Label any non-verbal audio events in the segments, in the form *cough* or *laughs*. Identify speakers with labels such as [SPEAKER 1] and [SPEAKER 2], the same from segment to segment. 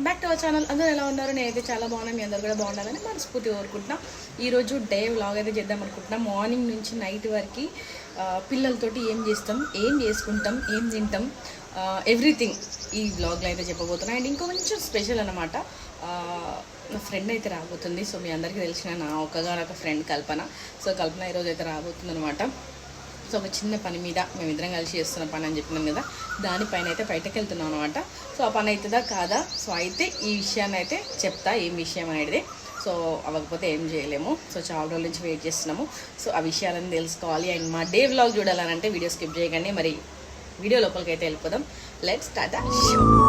[SPEAKER 1] Welcome back to our channel అందరూ ఎలా ఉన్నారు? నేనైతే చాలా బాగున్నాను. మీ అందరు కూడా బాగుండాలని మనస్ఫూర్తి కోరుకుంటున్నా. ఈరోజు డే వ్లాగ్ అయితే చేద్దాం అనుకుంటున్నాం. మార్నింగ్ నుంచి నైట్ వరకు పిల్లలతోటి ఏం చేస్తాం ఏం చేసుకుంటాం ఏం తింటాం ఎవ్రీథింగ్ ఈ వ్లాగ్లో అయితే చెప్పబోతున్నా. అండ్ ఇంకో కొంచెం స్పెషల్ అనమాట నా ఫ్రెండ్ అయితే రాబోతుంది. సో మీ అందరికీ తెలిసిన నా ఒక్కగానొక ఫ్రెండ్ కల్పన. సో కల్పన ఈరోజు అయితే రాబోతుంది అనమాట సో ఒక చిన్న పని మీద మేమిద్దరం కలిసి చేస్తున్న పని అని చెప్పినాం కదా దానిపైన అయితే బయటకు వెళ్తున్నాం అనమాట సో ఆ పని అవుతుందా కాదా? సో అయితే ఈ విషయాన్ని అయితే చెప్తా ఏం విషయం అనేది. సో అవ్వకపోతే ఏం చేయలేము. సో చాలా రోజుల నుంచి వెయిట్ చేస్తున్నాము. సో ఆ విషయాలను తెలుసుకోవాలి. అండ్ మా డే వ్లాగ్ చూడాలని అంటే వీడియో స్కిప్ చేయకండి. మరి వీడియో లోపలికి అయితే వెళ్ళిపోదాం లెట్ స్టార్ట్ షో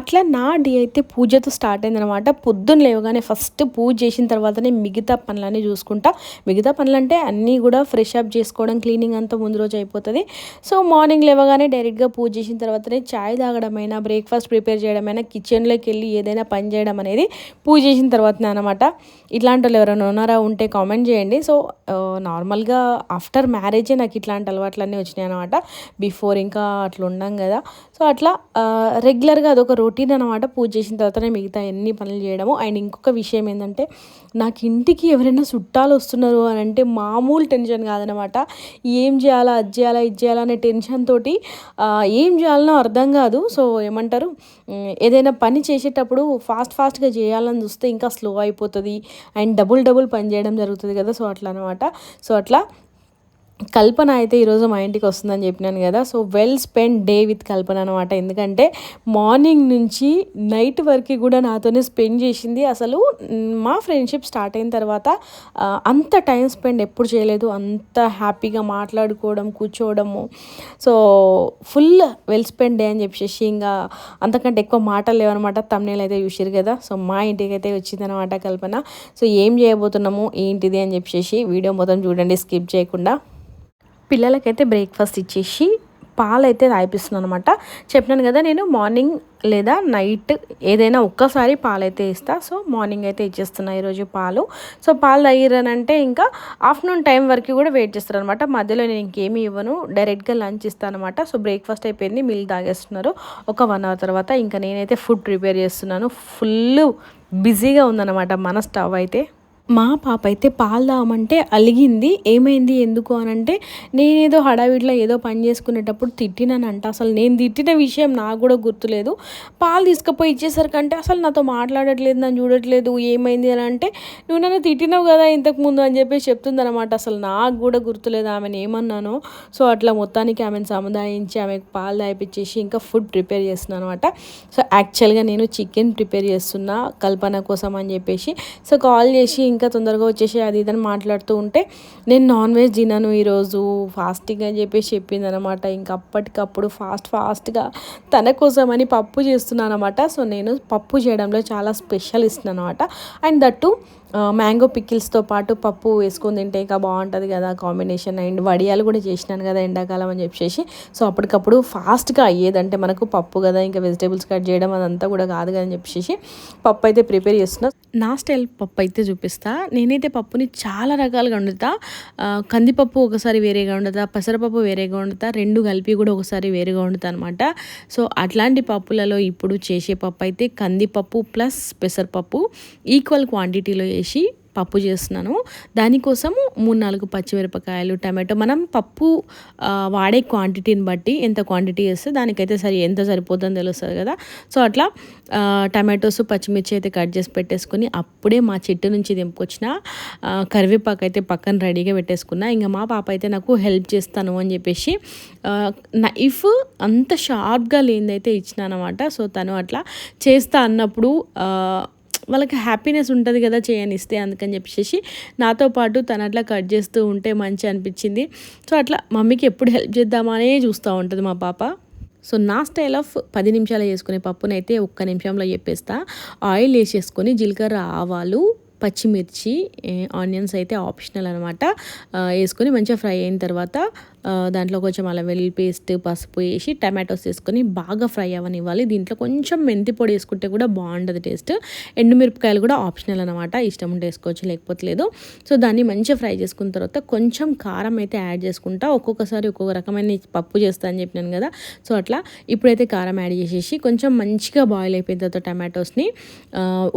[SPEAKER 1] అట్లా నా డే అయితే పూజతో స్టార్ట్ అయిందనమాట పొద్దున్న లేవగానే ఫస్ట్ పూజ చేసిన తర్వాతనే మిగతా పనులన్నీ చూసుకుంటా. మిగతా పనులు అంటే అన్నీ కూడా ఫ్రెష్ అప్ చేసుకోవడం క్లీనింగ్ అంతా ముందు రోజు అయిపోతుంది. సో మార్నింగ్ లేవగానే డైరెక్ట్గా పూజ చేసిన తర్వాతనే చాయ్ తాగడమైనా బ్రేక్ఫాస్ట్ ప్రిపేర్ చేయడమైనా కిచెన్లోకి వెళ్ళి ఏదైనా పని చేయడం అనేది పూజ చేసిన తర్వాతనే అనమాట ఇట్లాంటి వాళ్ళు ఎవరైనా ఉన్నారా ఉంటే కామెంట్ చేయండి. సో నార్మల్గా ఆఫ్టర్ మ్యారేజే నాకు ఇట్లాంటి అలవాట్లన్నీ వచ్చినాయి అనమాట బిఫోర్ ఇంకా అట్లా ఉండం కదా. సో అట్లా రెగ్యులర్గా అదొక రొటీన్ అనమాట పూజ చేసిన తర్వాతనే మిగతా ఎన్ని పనులు చేయడము. అండ్ ఇంకొక విషయం ఏంటంటే నాకు ఇంటికి ఎవరైనా చుట్టాలు వస్తున్నారు అని అంటే మామూలు టెన్షన్ కాదనమాట ఏం చేయాలా అది చేయాలా ఇది చేయాలా అనే టెన్షన్ తోటి ఏం చేయాలనో అర్థం కాదు. సో ఏమంటారు ఏదైనా పని చేసేటప్పుడు ఫాస్ట్ ఫాస్ట్గా చేయాలని చూస్తే ఇంకా స్లో అయిపోతుంది. అండ్ డబుల్ డబుల్ పని చేయడం జరుగుతుంది కదా. సో అట్లా అనమాట సో అట్లా కల్పన అయితే ఈరోజు మా ఇంటికి వస్తుందని చెప్పినాను కదా. So well spend day with Kalpana అనమాట ఎందుకంటే మార్నింగ్ నుంచి నైట్ వరకు కూడా నాతోనే స్పెండ్ చేసింది. అసలు మా ఫ్రెండ్షిప్ స్టార్ట్ అయిన తర్వాత అంత టైం స్పెండ్ ఎప్పుడు చేయలేదు. అంత హ్యాపీగా మాట్లాడుకోవడం కూర్చోవడము. So full well spend day అని చెప్పేసి ఇంకా అంతకంటే ఎక్కువ మాటలు లేవనమాట తమ్నేలు అయితే చూసారు కదా. సో మా ఇంటికి అయితే వచ్చిందనమాట కల్పన. సో ఏం చేయబోతున్నాము ఏంటిది అని చెప్పేసి వీడియో మొత్తం చూడండి. స్కిప్ చేయకుండా. పిల్లలకైతే బ్రేక్ఫాస్ట్ ఇచ్చేసి పాలు అయితే తాగిపిస్తున్నాను అనమాట చెప్పినాను కదా నేను మార్నింగ్ లేదా నైట్ ఏదైనా ఒక్కసారి పాలు అయితే ఇస్తా. సో మార్నింగ్ అయితే ఇచ్చేస్తున్నా ఈరోజు పాలు. సో పాలు తాగిరనంటే ఇంకా ఆఫ్టర్నూన్ టైం వరకు కూడా వెయిట్ చేస్తారు అనమాట మధ్యలో నేను ఇంకేమీ ఇవ్వను. డైరెక్ట్గా లంచ్ ఇస్తాను అనమాట సో బ్రేక్ఫాస్ట్ అయిపోయింది. మిల్ తాగేస్తున్నారు. ఒక వన్ అవర్ తర్వాత ఇంకా నేనైతే ఫుడ్ ప్రిపేర్ చేస్తున్నాను. ఫుల్ బిజీగా ఉందన్నమాట మన స్టవ్ అయితే. మా పాప అయితే పాలు తాగమంటే అలిగింది. ఏమైంది? ఎందుకు అని అంటే నేనేదో హడావిడిలో ఏదో పని చేసుకునేటప్పుడు తిట్టినానంట. అసలు నేను తిట్టిన విషయం నాకు కూడా గుర్తులేదు. పాలు తీసుకుపోయి ఇచ్చేసరికంటే అసలు నాతో మాట్లాడట్లేదు నన్ను చూడట్లేదు. ఏమైంది అని అంటే నువ్వు నన్ను తిట్టినావు కదా ఇంతకుముందు అని చెప్పేసి చెప్తుందనమాట అసలు నాకు కూడా గుర్తులేదు ఆమెను ఏమన్నానో. సో అట్లా మొత్తానికి ఆమెను సముదాయించి ఆమెకు పాలు తాగిపించేసి ఇంకా ఫుడ్ ప్రిపేర్ చేస్తున్నాను అనమాట సో యాక్చువల్గా నేను చికెన్ ప్రిపేర్ చేస్తున్నా కల్పన కోసం అని చెప్పేసి. సో కాల్ చేసి ఇంకా తొందరగా వచ్చేసి అది ఇదని మాట్లాడుతూ ఉంటే నేను నాన్ వెజ్ తినను ఈరోజు ఫాస్టింగ్ అని చెప్పేసి చెప్పింది అనమాట ఇంకా అప్పటికప్పుడు ఫాస్ట్ ఫాస్ట్గా తన కోసం అని పప్పు చేస్తున్నాను అనమాట సో నేను పప్పు చేయడంలో చాలా స్పెషలిస్ట్ అనమాట అండ్ దట్టు మ్యాంగో పికిల్స్తో పాటు పప్పు వేసుకొని తింటే ఇంకా బాగుంటుంది కదా కాంబినేషన్. అండ్ వడియాలు కూడా చేసినాను కదా ఎండాకాలం అని చెప్పేసి. సో అప్పటికప్పుడు ఫాస్ట్గా అయ్యేదంటే మనకు పప్పు కదా ఇంకా వెజిటేబుల్స్ కట్ చేయడం అదంతా కూడా కాదు కదా అని చెప్పేసి పప్పు అయితే ప్రిపేర్ చేస్తున్నా. నా స్టైల్ పప్పు అయితే చూపిస్తా. నేనైతే పప్పుని చాలా రకాలుగా వండుతా. కందిపప్పు ఒకసారి వేరేగా వండుతా పెసరపప్పు వేరేగా వండుతా రెండు కలిపి కూడా ఒకసారి వేరేగా వండుతా అనమాట సో అట్లాంటి పప్పులలో ఇప్పుడు చేసే పప్పు అయితే కందిపప్పు ప్లస్ పెసరపప్పు ఈక్వల్ క్వాంటిటీలో వేసి పప్పు చేస్తున్నాను. దానికోసము మూడు నాలుగు పచ్చిమిరపకాయలు టమాటో మనం పప్పు వాడే క్వాంటిటీని బట్టి ఎంత క్వాంటిటీ వేస్తే దానికైతే సరి ఎంత సరిపోతుందో తెలుస్తుంది కదా. సో అట్లా టమాటోస్ పచ్చిమిర్చి అయితే కట్ చేసి పెట్టేసుకుని అప్పుడే మా చెట్టు నుంచి దింపుకొచ్చిన కరివేపాకు అయితే పక్కన రెడీగా పెట్టేసుకున్నా. ఇంకా మా పాప అయితే నాకు హెల్ప్ చేస్తాను అని చెప్పేసి నైఫ్ అంత షార్ప్గా లేనిదైతే ఇచ్చిన అనమాట సో తను అట్లా చేస్తా అన్నప్పుడు వాళ్ళకి హ్యాపీనెస్ ఉంటుంది కదా చేయనిస్తే అందుకని చెప్పేసి నాతో పాటు తను అట్లా కట్ చేస్తూ ఉంటే మంచి అనిపించింది. సో అట్లా మమ్మీకి ఎప్పుడు హెల్ప్ చేద్దామనే చూస్తూ ఉంటుంది మా పాప. సో నా స్టైల్ ఆఫ్ పది నిమిషాలు చేసుకునే పప్పునైతే ఒక్క నిమిషంలో చెప్పేస్తా. ఆయిల్ వేసేసుకొని జీలకర్ర ఆవాలు పచ్చిమిర్చి ఆనియన్స్ అయితే ఆప్షనల్ అనమాట వేసుకొని మంచిగా ఫ్రై అయిన తర్వాత దాంట్లో కొంచెం అల్లం వెల్లుల్లి పేస్ట్ పసుపు వేసి టమాటోస్ వేసుకొని బాగా ఫ్రై అవ్వనివ్వాలి దీంట్లో కొంచెం మెంతి పొడి వేసుకుంటే కూడా బాగుంటుంది టేస్ట్. ఎండుమిరపకాయలు కూడా ఆప్షనల్ అనమాట ఇష్టం ఉంటే వేసుకోవచ్చు లేకపోతే లేదు. సో దాన్ని మంచిగా ఫ్రై చేసుకున్న తర్వాత కొంచెం కారం అయితే యాడ్ చేసుకుంటా. ఒక్కొక్కసారి ఒక్కొక్క రకమైన పప్పు చేస్తా అని చెప్పినాను కదా. సో అట్లా ఇప్పుడైతే కారం యాడ్ చేసేసి కొంచెం మంచిగా బాయిల్ అయిపోయిన తర్వాత టమాటోస్ని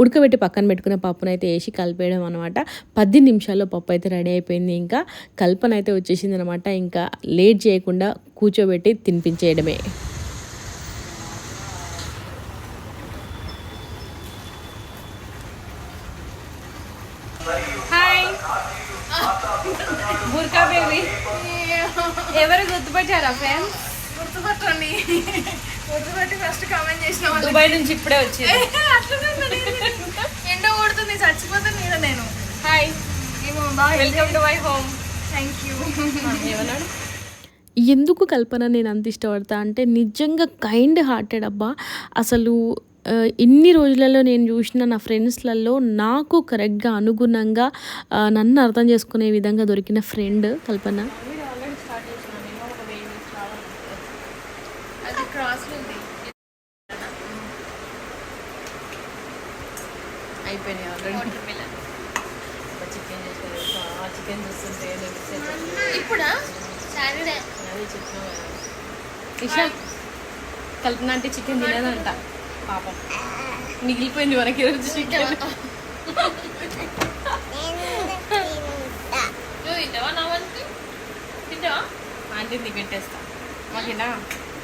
[SPEAKER 1] ఉడకబెట్టి పక్కన పెట్టుకున్న పప్పునైతే అయితే వేసి కలిపేయడం అనమాట పది నిమిషాల్లో పప్పు అయితే రెడీ అయిపోయింది. ఇంకా కల్పన అయితే వచ్చేసింది అనమాట ఇంకా లేట్ చేయకుండా కూర్చోబెట్టి తినిపించేయడమే.
[SPEAKER 2] హాయ్ బుర్కా బేబీ. ఎవరు గుర్తుపట్టారా ఫ్రెండ్స్
[SPEAKER 3] గుర్తుపట్టండి. గుర్తుపట్టి ఫస్ట్ కామెంట్ చేసిన
[SPEAKER 2] దుబాయ్ నుంచి ఇప్పుడే వచ్చింది *laughs*
[SPEAKER 3] ఎండ కొడుతుంది చచ్చిపోతాను మీద నేను.
[SPEAKER 2] Hi welcome to my home
[SPEAKER 3] thank you
[SPEAKER 2] ఏమన్నాడు?
[SPEAKER 1] ఎందుకు కల్పన నేను అంత ఇష్టపడతా అంటే నిజంగా కైండ్ హార్టెడ్ అబ్బా. అసలు ఆ, ఇన్ని రోజులలో నేను చూసిన నా ఫ్రెండ్స్లలో నాకు కరెక్ట్గా అనుగుణంగా నన్ను అర్థం చేసుకునే విధంగా దొరికిన ఫ్రెండ్ కల్పన.
[SPEAKER 3] అది క్రాస్ ఉంది
[SPEAKER 2] అయిపోయినాయి
[SPEAKER 3] సాటర్డే
[SPEAKER 2] ఇషా కల్పన అంటే చికెన్ తినేదంట. పాపం. మిగిలిపోయింది మనకి ఈరోజు *laughs* చికెన్.
[SPEAKER 3] నువ్వు తింటావా నా వంతు తింటావా?
[SPEAKER 2] ఆంటీని పెట్టేస్తా. మాకేనా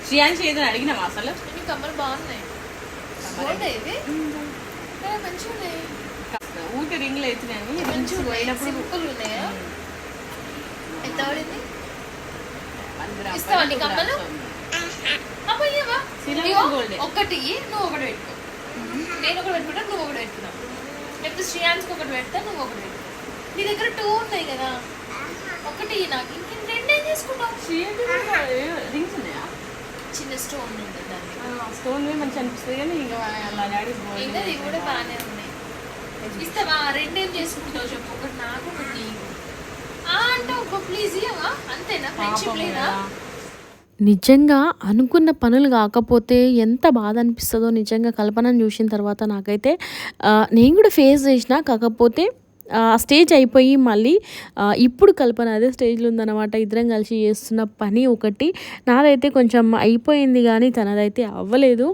[SPEAKER 2] శ్రీయాన్షి ఏదో అడిగినావా అసలు.
[SPEAKER 3] నీ కమ్మలు బాగున్నాయి. మంచిగా ఉన్నాయి.
[SPEAKER 2] ఊరికి రింగ్లు అవుతున్నాయని రింగ్స్
[SPEAKER 3] మంచిగా
[SPEAKER 2] పోయినప్పుడు
[SPEAKER 3] ఉన్నాయా? ఎంత పడింది
[SPEAKER 2] వన్ గ్రామ్
[SPEAKER 3] ఇస్తావా నీ
[SPEAKER 2] పైన టూ
[SPEAKER 3] కమ్మలు?
[SPEAKER 2] గ్రామ్స్ ఉంది.
[SPEAKER 3] అబ్బా, ఇగో,
[SPEAKER 2] గోల్డే.
[SPEAKER 3] ఒక్కటి ఇయ్యి, నువ్వు ఒకటి పెట్టుకో నేను ఒకటి పెట్టుకుంటా నువ్వు ఒకటి పెట్టుకున్నావు లేకపోతే శ్రీయాన్స్కి ఒకటి పెడతా నువ్వు ఒకటి పెట్టుకో నీ దగ్గర టూ ఉన్నాయి కదా. ఒకటి నాకు ఇంక రెండేం చేసుకుంటావు?
[SPEAKER 2] శ్రీయాన్షి కూడా రింగ్స్ ఉన్నాయా?
[SPEAKER 3] చిన్న స్టోన్ ఉంటుంది
[SPEAKER 2] స్టోన్ మంచి అనిపిస్తుంది కానీ ఇంకా అలా డాడీ
[SPEAKER 3] ఇంకా ఇవి కూడా బాగానే ఉన్నాయి. ఇస్తావా? రెండేం చేసుకుంటావు చెప్పు ఒకటి నాకు ఒకటి నీకు ఆ అంటావు ప్లీజ్ ఇయ్యవా అంతేనా? ఫ్రెండ్షిప్ లేదా?
[SPEAKER 1] నిజంగా అనుకున్న పనులు కాకపోతే ఎంత బాధ అనిపిస్తుందో నిజంగా కల్పనను చూసిన తర్వాత నాకైతే నేను కూడా ఫేస్ చేసిన కాకపోతే ఆ స్టేజ్ అయిపోయి మళ్ళీ ఇప్పుడు కల్పన అదే స్టేజ్లో ఉందన్నమాట. ఇద్దరం కలిసి చేస్తున్న పని ఒకటి. నాదైతే కొంచెం అయిపోయింది కానీ తనదైతే అవ్వలేదు.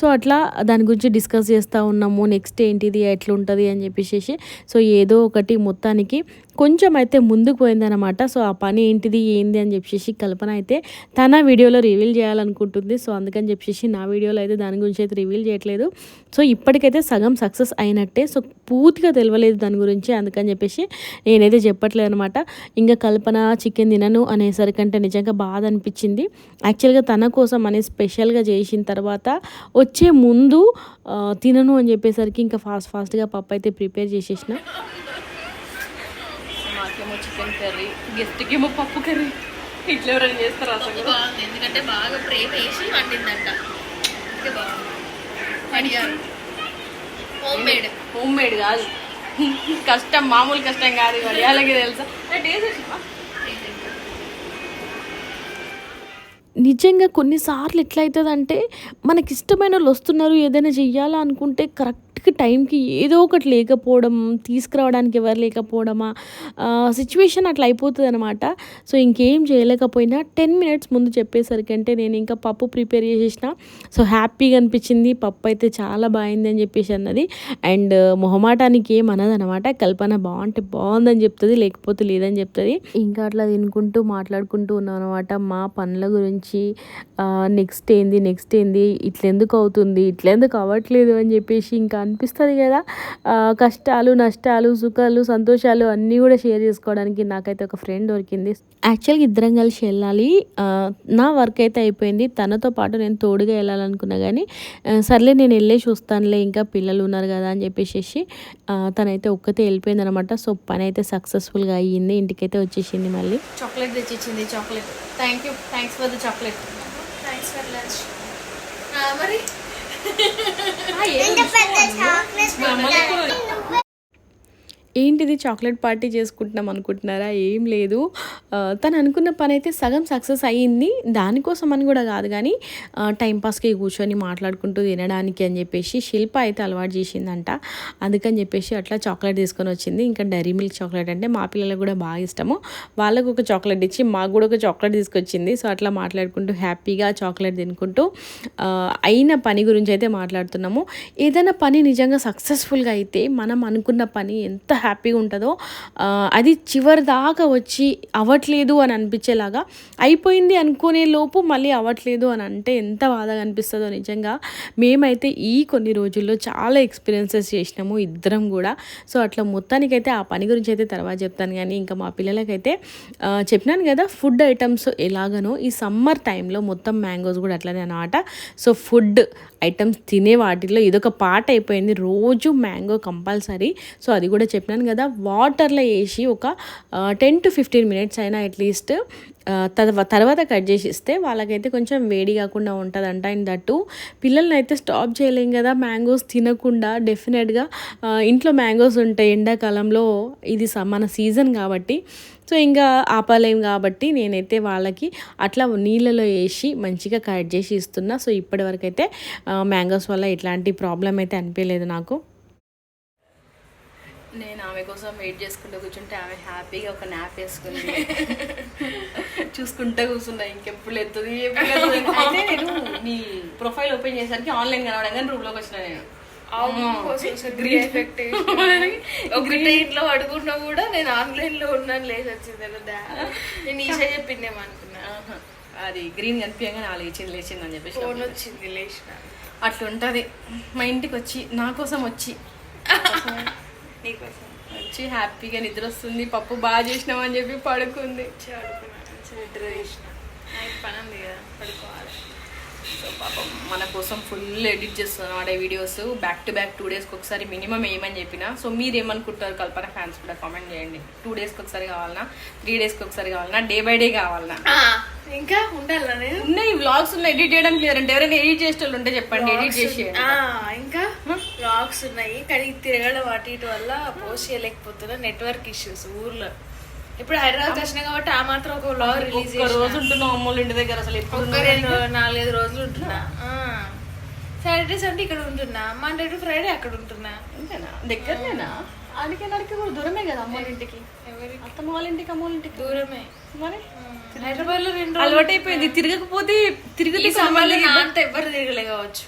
[SPEAKER 1] సో అట్లా దాని గురించి డిస్కస్ చేస్తూ ఉన్నాము. నెక్స్ట్ ఏంటిది ఎట్లుంటుంది అని చెప్పేసి సో ఏదో ఒకటి మొత్తానికి కొంచెం అయితే ముందుకు పోయిందనమాట సో ఆ పని ఏంటిది ఏంది అని చెప్పేసి కల్పన అయితే తన వీడియోలో రివీల్ చేయాలనుకుంటుంది. సో అందుకని చెప్పేసి నా వీడియోలో అయితే దాని గురించి అయితే రివీల్ చేయట్లేదు. సో ఇప్పటికైతే సగం సక్సెస్ అయినట్టే. సో పూర్తిగా తెలియలేదు దాని గురించి. అందుకని చెప్పేసి నేనైతే చెప్పట్లేదు అనమాట ఇంకా కల్పన చికెన్ తినను అనేసరికంటే నిజంగా బాధ అనిపించింది. యాక్చువల్గా తన కోసం అనేది స్పెషల్గా చేసిన తర్వాత వచ్చే ముందు తినను అని చెప్పేసరికి ఇంకా ఫాస్ట్ ఫాస్ట్గా పప్పు అయితే ప్రిపేర్ చేసేసిన.
[SPEAKER 2] మాకేమో చికెన్ కర్రీ పప్పు కర్రీ. ఇట్లా ఎవరైనా చేస్తారు అసలు?
[SPEAKER 3] బాగుంది. ఎందుకంటే బాగా ప్రేమ వేసి వండిందంట. హోమ్ మేడ్
[SPEAKER 2] హోమ్ మేడ్ కాదు. కష్టం మామూలు కష్టం కాదు వడియాలకి తెలుసా? టేస్ట్
[SPEAKER 1] నిజంగా కొన్నిసార్లు ఎట్లయితుందంటే మనకి ఇష్టమైన వాళ్ళు వస్తున్నారు ఏదైనా చెయ్యాలా అనుకుంటే కరెక్ట్ టైంకి ఏదో ఒకటి లేకపోవడం తీసుకురావడానికి ఎవరు లేకపోవడమా సిచ్యువేషన్ అట్లా అయిపోతుంది అనమాట సో ఇంకేం చేయలేకపోయినా టెన్ మినిట్స్ ముందు చెప్పేసరికి అంటే నేను ఇంకా పప్పు ప్రిపేర్ చేసేసిన. సో హ్యాపీగా అనిపించింది. పప్పు అయితే చాలా బాగుంది అని చెప్పేసి అన్నది. అండ్ మొహమాటానికి ఏం అనమాట కల్పన బాగుంటే బాగుందని చెప్తుంది లేకపోతే లేదని చెప్తుంది. ఇంకా అట్లా తినుకుంటూ మాట్లాడుకుంటూ ఉన్నాం అనమాట మా పనుల గురించి నెక్స్ట్ ఏంది నెక్స్ట్ ఏంది ఇట్లెందుకు అవుతుంది ఇట్లెందుకు అవ్వట్లేదు అని చెప్పేసి ఇంకా అనిపిస్తుంది కదా. కష్టాలు నష్టాలు సుఖాలు సంతోషాలు అన్నీ కూడా షేర్ చేసుకోవడానికి నాకైతే ఒక ఫ్రెండ్ దొరికింది. యాక్చువల్గా ఇద్దరం కలిసి వెళ్ళాలి. నా వర్క్ అయితే అయిపోయింది. తనతో పాటు నేను తోడుగా వెళ్ళాలనుకున్నా కానీ సర్లే నేను వెళ్ళేసి వస్తానులే ఇంకా పిల్లలు ఉన్నారు కదా అని చెప్పేసి తనైతే ఒక్కతే వెళ్ళిపోయింది అనమాట సో పని అయితే సక్సెస్ఫుల్గా అయ్యింది. ఇంటికైతే వచ్చేసింది మళ్ళీ.
[SPEAKER 2] Chocolate తెచ్చిచ్చింది chocolate. Thank you. Thanks for the chocolate.
[SPEAKER 3] Thanks for lunch. మరి?
[SPEAKER 1] చాక్లెట్ ఏంటిది చాక్లెట్ పార్టీ చేసుకుంటున్నాం అనుకుంటున్నారా? ఏం లేదు. తను అనుకున్న పని అయితే సగం సక్సెస్ అయ్యింది. దానికోసం అని కూడా కాదు కానీ టైంపాస్కి కూర్చొని మాట్లాడుకుంటూ తినడానికి అని చెప్పేసి శిల్ప అయితే అలవాటు చేసిందంట. అందుకని చెప్పేసి అట్లా చాక్లెట్ తీసుకొని వచ్చింది. ఇంకా డైరీ మిల్క్ చాక్లెట్ అంటే మా పిల్లలకు కూడా బాగా ఇష్టము. వాళ్ళకు ఒక చాక్లెట్ ఇచ్చి మాకు కూడా ఒక చాక్లెట్ తీసుకొచ్చింది. సో అట్లా మాట్లాడుకుంటూ హ్యాపీగా చాక్లెట్ తినుకుంటూ అయిన పని గురించి అయితే మాట్లాడుతున్నాము. ఏదైనా పని నిజంగా సక్సెస్ఫుల్గా అయితే మనం అనుకున్న పని ఎంత హ్యాపీగా ఉంటుందో అది చివరి దాకా వచ్చి అవ్వట్లేదు అని అనిపించేలాగా అయిపోయింది అనుకునే లోపు మళ్ళీ అవ్వట్లేదు అని అంటే ఎంత బాధగా అనిపిస్తుందో నిజంగా. మేమైతే ఈ కొన్ని రోజుల్లో చాలా ఎక్స్పీరియన్సెస్ చేసినాము ఇద్దరం కూడా. సో అట్లా మొత్తానికైతే ఆ పని గురించి అయితే తర్వాత చెప్తాను కానీ ఇంకా మా పిల్లలకైతే చెప్పినాను కదా ఫుడ్ ఐటమ్స్ ఎలాగనో ఈ సమ్మర్ టైంలో మొత్తం మ్యాంగోస్ కూడా అట్లనే అనమాట సో ఫుడ్ ఐటమ్స్ తినే వాటిలో ఇదొక పాట అయిపోయింది. రోజు మ్యాంగో కంపల్సరీ. సో అది కూడా చెప్పినాను కదా. వాటర్లో వేసి ఒక టెన్ టు ఫిఫ్టీన్ మినిట్స్ అయినా అట్లీస్ట్ తర్వాత కట్ చేసి ఇస్తే వాళ్ళకైతే కొంచెం వేడి కాకుండా ఉంటుందంట అండ్ దట్టు పిల్లల్ని అయితే స్టాప్ చేయలేం కదా. మ్యాంగోస్ తినకుండా డెఫినెట్గా ఇంట్లో మ్యాంగోస్ ఉంటాయి ఎండాకాలంలో. ఇది స- మన సీజన్ కాబట్టి. సో ఇంకా ఆపలేం కాబట్టి నేనైతే వాళ్ళకి అట్లా నీళ్ళలో వేసి మంచిగా కట్ చేసి ఇస్తున్నా. సో ఇప్పటి వరకు అయితే మ్యాంగోస్ వల్ల ఎట్లాంటి ప్రాబ్లం అయితే అనిపించలేదు నాకు.
[SPEAKER 2] నేను ఆమె కోసం వెయిట్ చేసుకుంటూ కూర్చుంటే ఆమె హ్యాపీగా ఒక నాప్ వేసుకుంది. *laughs* చూసుకుంటూ కూర్చున్నా ఇంకెప్పుడు ఎత్తుంది. *laughs* అయితే నేను నీ ప్రొఫైల్ ఓపెన్ చేసరికి ఆన్లైన్ కనవడంగా రూమ్లోకి వచ్చిన నేను. *laughs*
[SPEAKER 3] గ్రీన్ ఎఫెక్ట్ ఒకటే ఇంట్లో అడుగున్నా కూడా నేను ఆన్లైన్లో ఉన్నాను లేచి వచ్చింది నేను ఈసా చెప్పిందేమో అనుకున్నా.
[SPEAKER 2] అది గ్రీన్ కనిపించగానే ఆ లేచింది లేచింది అని చెప్పేసి
[SPEAKER 3] ఫోన్ వచ్చింది లేచిన.
[SPEAKER 2] అట్లుంటది. మా ఇంటికి వచ్చి నా కోసం వచ్చి. *laughs*
[SPEAKER 3] నీకోసం
[SPEAKER 2] వచ్చి హ్యాపీగా నిద్ర వస్తుంది పప్పు బాగా చేసినామని చెప్పి పడుకుంది.
[SPEAKER 3] అడుగుతున్నా నిద్ర చేసిన. నైట్ పని ఉంది కదా పడుకోవాలి?
[SPEAKER 2] సో పాపం మన కోసం ఫుల్ ఎడిట్ చేస్తున్నాం ఆడే videos back to back two డేస్కి ఒకసారి మినిమం ఏమని చెప్పిన. సో మీరు ఏమనుకుంటారు కల్పన ఫ్యాన్స్ కూడా కామెంట్ చేయండి. టూ డేస్కి ఒకసారి కావాలన్నా త్రీ డేస్కి ఒకసారి కావాలన్నా డే బై డే కావాలన్నా
[SPEAKER 3] ఇంకా ఉండాలా నేను?
[SPEAKER 2] ఉన్నాయి వ్లాగ్స్ ఉన్నాయి. ఎడిట్ చేయడానికి లేదంటే ఎవరైనా ఎడిట్ చేసే వాళ్ళు ఉంటే చెప్పండి. ఎడిట్ చేసి
[SPEAKER 3] ఇంకా బ్లాగ్స్ ఉన్నాయి. కానీ తిరగడం అటు ఇటు వల్ల పోస్ట్ చేయలేకపోతున్నా నెట్వర్క్ ఇష్యూస్ ఊర్లో. ఇప్పుడు హైదరాబాద్ వచ్చినా కాబట్టి ఆ మాత్రం ఒక బ్లాగ్ రిలీజ్
[SPEAKER 2] ఒక రోజు ఉంటున్నాం అమ్మోళ్ళ ఇంటి దగ్గర అసలు ఎప్పుడు
[SPEAKER 3] రెండు నాలుగైదు రోజులు ఉంటున్నా. సాటర్డే సండే ఇక్కడ ఉంటున్నా. మండే టు ఫ్రైడే అక్కడ ఉంటున్నా.
[SPEAKER 2] దగ్గరనేనా? ఆడికి నడికి కూడా దూరమే కదా అమ్మోళ్ళ ఇంటికి. అత్తమ్మ వాళ్ళ ఇంటికి అమ్మోళ్ళ ఇంటికి.
[SPEAKER 3] దూరమే.
[SPEAKER 2] మరి?
[SPEAKER 3] హైదరాబాద్లో రెండు
[SPEAKER 2] అలవాటు అయిపోయింది తిరగకపోతే
[SPEAKER 3] అంత ఎవ్వరు తిరగలే కావచ్చు.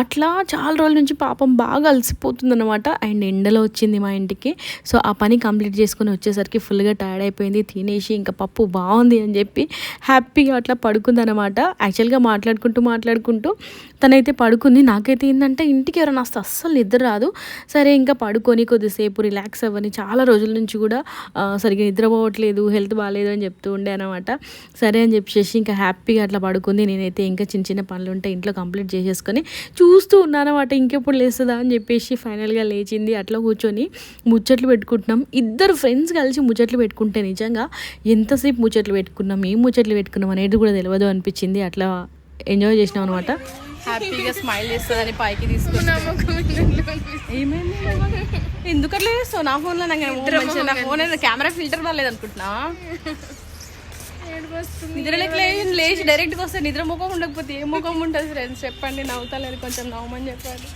[SPEAKER 1] అట్లా చాలా రోజుల నుంచి పాపం బాగా అలసిపోతుందన్నమాట. అండ్ ఎండలో వచ్చింది మా ఇంటికి. సో ఆ పని కంప్లీట్ చేసుకుని వచ్చేసరికి ఫుల్గా టైర్డ్ అయిపోయింది. తినేసి ఇంకా పప్పు బాగుంది అని చెప్పి హ్యాపీగా అట్లా పడుకుందనమాట యాక్చువల్గా మాట్లాడుకుంటూ మాట్లాడుకుంటూ తనైతే పడుకుంది. నాకైతే ఏంటంటే ఇంటికి ఎవరైనా వస్తే అస్సలు నిద్ర రాదు. సరే ఇంకా పడుకొని కొద్దిసేపు రిలాక్స్ అవ్వని చాలా రోజుల నుంచి కూడా సరిగ్గా నిద్రపోవట్లేదు హెల్త్ బాగాలేదు అని చెప్తూ ఉండే అనమాట సరే అని చెప్పేసి ఇంకా హ్యాపీగా అట్లా పడుకుంది. నేనైతే ఇంకా చిన్న చిన్న పనులు ఉంటే ఇంట్లో కంప్లీట్ చేసేసుకొని చూ చూస్తూ ఉన్నానమాట ఇంకెప్పుడు లేస్తుందా అని చెప్పేసి ఫైనల్గా లేచింది. అట్లా కూర్చొని ముచ్చట్లు పెట్టుకుంటున్నాం. ఇద్దరు ఫ్రెండ్స్ కలిసి ముచ్చట్లు పెట్టుకుంటే నిజంగా ఎంతసేపు ముచ్చట్లు పెట్టుకున్నాం ఏం ముచ్చట్లు పెట్టుకున్నాం అనేది కూడా తెలియదు అనిపించింది. అట్లా ఎంజాయ్ చేసినాం అనమాట.
[SPEAKER 2] హ్యాపీగా స్మైల్ చేస్తుందని పైకి తీసుకున్నా ఏమైంది? ఎందుకు అట్లా చేస్తావు నా ఫోన్లో నాకు నా ఫోన్ కెమెరా ఫిల్టర్ బాగాలేదు అనుకుంటున్నా నిద్రలోకి లేచి డైరెక్ట్గా వస్తే నిద్ర ముఖం ఉండకపోతే ఏ ముఖం ఉంటుంది ఫ్రెండ్స్? చెప్పండి నవ్వుతలేదు కొంచెం నవ్వమని చెప్పండి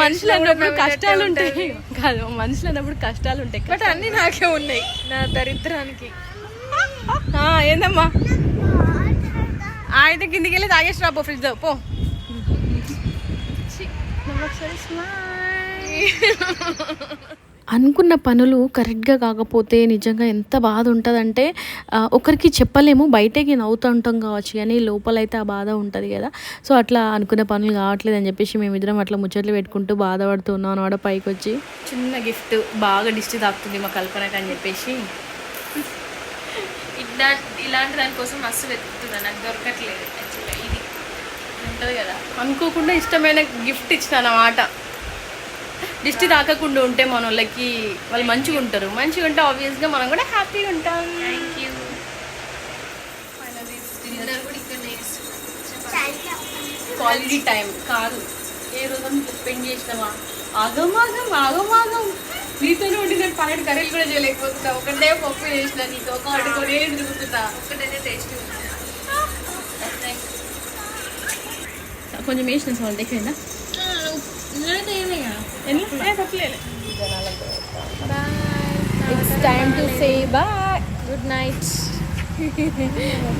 [SPEAKER 2] మనుషులు అన్నప్పుడు కష్టాలు ఉంటాయి. కాదు మనుషులు అన్నప్పుడు కష్టాలు ఉంటాయి
[SPEAKER 3] బట్ అన్ని నాకే ఉన్నాయి నా దరిద్రానికి.
[SPEAKER 2] ఏందమ్మా? అయితే కిందికి వెళ్ళి తాగేసి రా పో ఫ్రిడ్జ్ పో.
[SPEAKER 1] అనుకున్న పనులు కరెక్ట్గా కాకపోతే నిజంగా ఎంత బాధ ఉంటుందంటే ఒకరికి చెప్పలేము బయటకి నవ్వుతూ ఉంటాం కావచ్చు కానీ లోపలైతే ఆ బాధ ఉంటుంది కదా. సో అట్లా అనుకున్న పనులు కావట్లేదు అని చెప్పేసి మేమిద్దరం అట్లా ముచ్చట్లు పెట్టుకుంటూ బాధపడుతూ ఉన్నాం అనమాట పైకి వచ్చి
[SPEAKER 2] చిన్న గిఫ్ట్ బాగా దిష్టి తాకుతుంది మా కల్పనకి అని చెప్పేసి.
[SPEAKER 3] ఇలాంటి దానికోసం మస్తు వెతుకుతున్నా నాకు దొరకట్లేదు యాక్చువల్గా ఇది ఉంటుంది కదా.
[SPEAKER 2] అనుకోకుండా ఇష్టమైన గిఫ్ట్ ఇచ్చిన అన్నమాట. దిష్టి తాకకుండా ఉంటే మన వాళ్ళకి వాళ్ళు మంచిగా ఉంటారు. మంచిగా ఉంటే ఆబ్వియస్గా మనం కూడా హ్యాపీగా ఉంటాం. క్వాలిటీ టైం కాదు. ఏ రోజు స్పెండ్ చేసినావా? ఆగమాగం ఆగమాగం నీతోనే ఉండి నేను పన్నెండు కర్రీలు కూడా చేయలేకపోతున్నా. ఒకటే పప్పు చేసిన నీకు ఒక అడుగునే తిరుగుతున్నా
[SPEAKER 3] ఒక్కటైతే టేస్ట్
[SPEAKER 2] కొంచెం వేసిన salt ఎక్కువైందా it's time to say bye
[SPEAKER 3] good night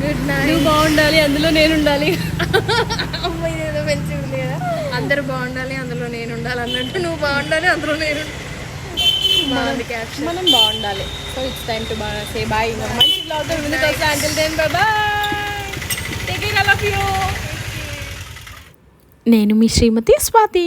[SPEAKER 3] good night
[SPEAKER 2] నువ్వు బాగుండాలి అందులో నేను ఉండాలి
[SPEAKER 3] అమ్మాయి ఏదో మంచిగా ఉంది కదా. అందరు బాగుండాలి అందులో నేను ఉండాలి అన్నట్టు నువ్వు బాగుండాలి అందులో నేను
[SPEAKER 2] మనం బాగుండాలి. So it's time to say bye మంచి బ్లాగ్ ముందుకు వస్తా. Until then bye take care all of you
[SPEAKER 1] నేను మీ శ్రీమతి స్వాతి.